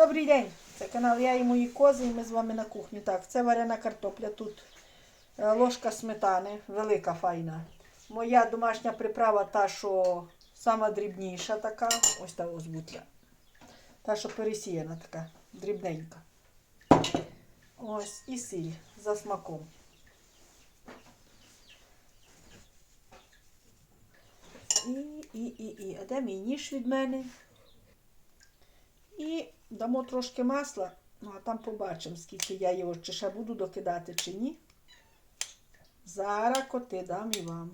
Добрий день! Це канал Я і мої кози, і ми з вами на кухні. Так, це варена картопля. Тут е, ложка сметани, велика файна. Моя домашня приправа, та, що сама дрібніша така. Ось та ось бутля. Та, що пересіяна така, дрібненька. Ось і сіль за смаком. І, і, і, і. А де мій ніж від мене? І дамо трошки масла, ну а там побачимо, скільки я його чи ще буду докидати, чи ні. Зараз коти дам і вам.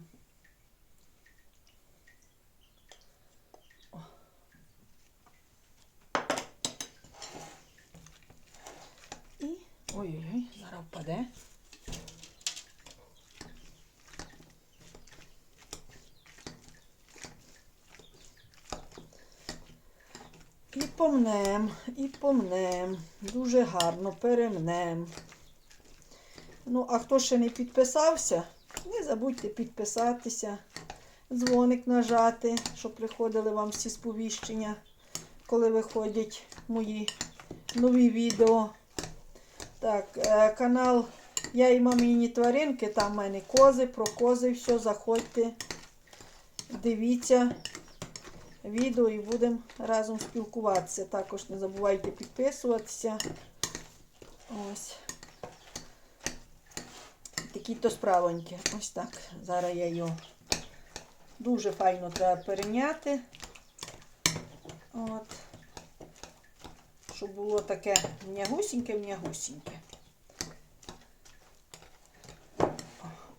І ой-ой-ой, зараз впаде. Помнем, і помнем. Дуже гарно перемнем. Ну, а хто ще не підписався, не забудьте підписатися, дзвоник нажати, щоб приходили вам всі сповіщення, коли виходять мої нові відео. Так, е, канал Я і мамині тваринки, там в мене кози, про кози, все, заходьте, дивіться відео і будемо разом спілкуватися. Також не забувайте підписуватися. Ось. Такі-то справоньки. Ось так. Зараз я його дуже файно треба перейняти. От. Щоб було таке м'ягусіньке-м'ягусіньке.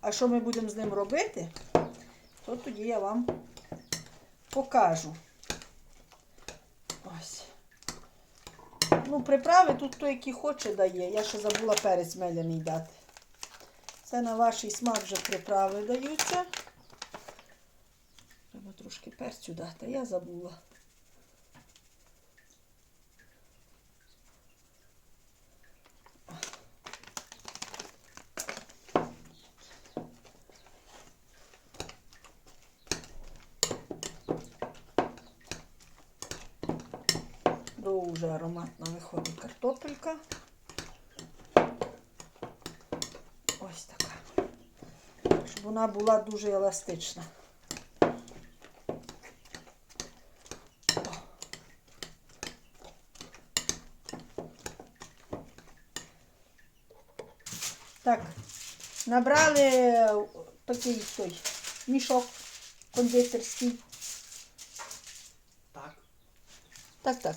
А що ми будемо з ним робити, то тоді я вам покажу. Ось. Ну, приправи тут той, який хоче дає. Я ще забула перець меляний дати. Це на ваш смак вже приправи даються. Треба трошки перцю дати, я забула. Дуже ароматно виходить картопелька. Ось така. Щоб вона була дуже еластична. Так, набрали такий той мішок кондитерський. Так. Так, так,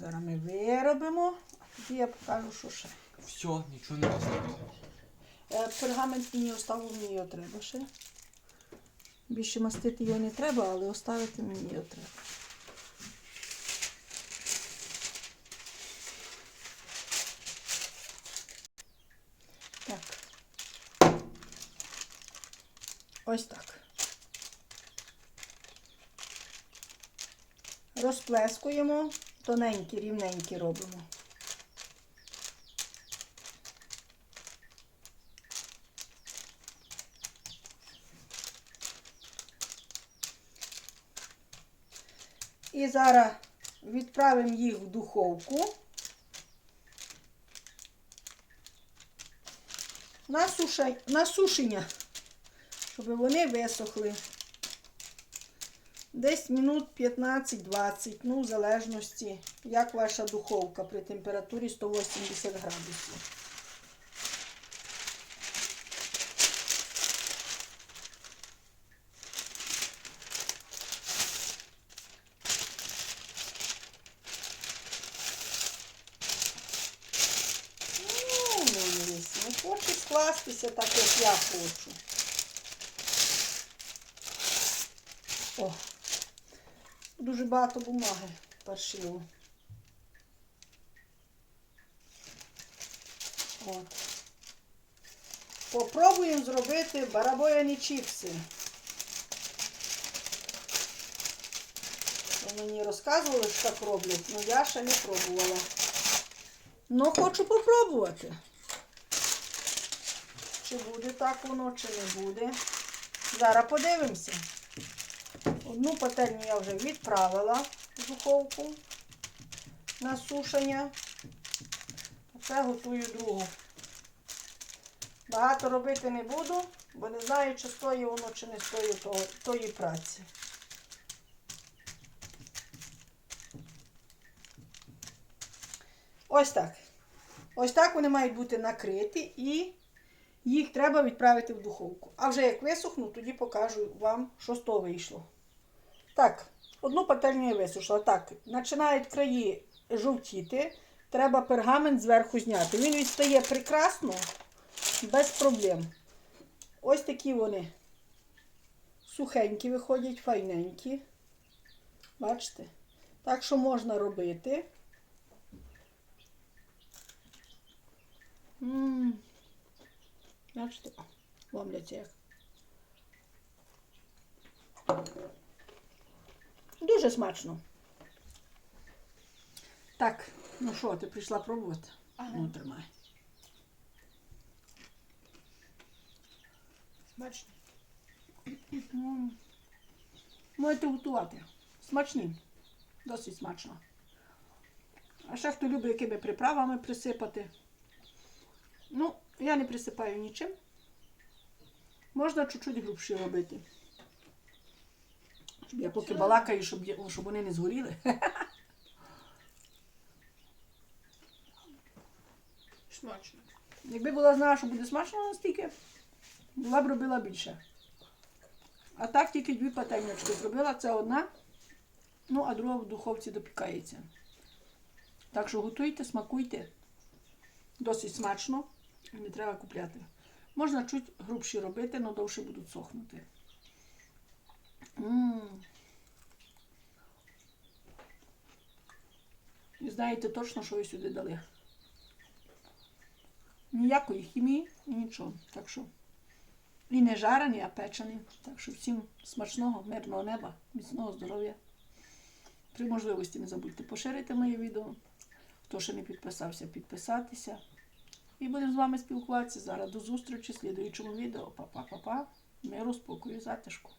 зараз ми виробимо, а тоді я покажу, що ще. Все, нічого не розумію. Е, Пергамент мені оставив, мені його треба ще. Більше мастити його не треба, але оставити мені його треба. Так. Ось так. Розплескуємо, тоненькі, рівненькі робимо. І зараз відправимо їх в духовку. На, сушення, щоб вони висохли. Десь минут 15-20, ну, в залежності, як ваша духовка при температурі 180 градусів. хоче скластися так, як я хочу. О, дуже багато бумаги паршиво. От. Попробуємо зробити барабояні чіпси. Мені розказували, що так роблять, але я ще не пробувала. Ну, хочу попробувати. Чи буде так воно, чи не буде. Зараз подивимося. Одну пательню я вже відправила в духовку на сушення. Оце готую другу. Багато робити не буду, бо не знаю, чи стоїть воно, чи не стоїть тої праці. Ось так. Ось так вони мають бути накриті і їх треба відправити в духовку. А вже як висохну, тоді покажу вам, що з того вийшло. Так, одну пательню я висушила. Так, починають краї жовтіти. Треба пергамент зверху зняти. Він відстає прекрасно, без проблем. Ось такі вони сухенькі виходять, файненькі. Бачите? Так що можна робити. Бачите, ломляться як. Дуже смачно. Так, ну що, ти прийшла пробувати? Ага. Ну, тримай. Смачно. Можете готувати. Смачні. Досить смачно. А ще хто любить якими приправами присипати. Ну, я не присипаю нічим. Можна чуть-чуть грубші робити. Щоб я поки балакаю, щоб, я- щоб вони не згоріли. Смачно. Якби була знала, що буде смачно настільки, була б робила більше. А так тільки дві пательнячки зробила. Це одна, ну а друга в духовці допікається. Так що готуйте, смакуйте. Досить смачно. і Не треба купляти. Можна чуть грубші робити, але довше будуть сохнути. м І знаєте точно, що ви сюди дали. Ніякої хімії і нічого. Так що і не жарені, а печені. Так що всім смачного, мирного неба, міцного здоров'я. При можливості не забудьте поширити моє відео. Хто ще не підписався, підписатися. І будемо з вами спілкуватися зараз. До зустрічі в слідуючому відео. Па-па-па-па. Миру, спокою, затишку.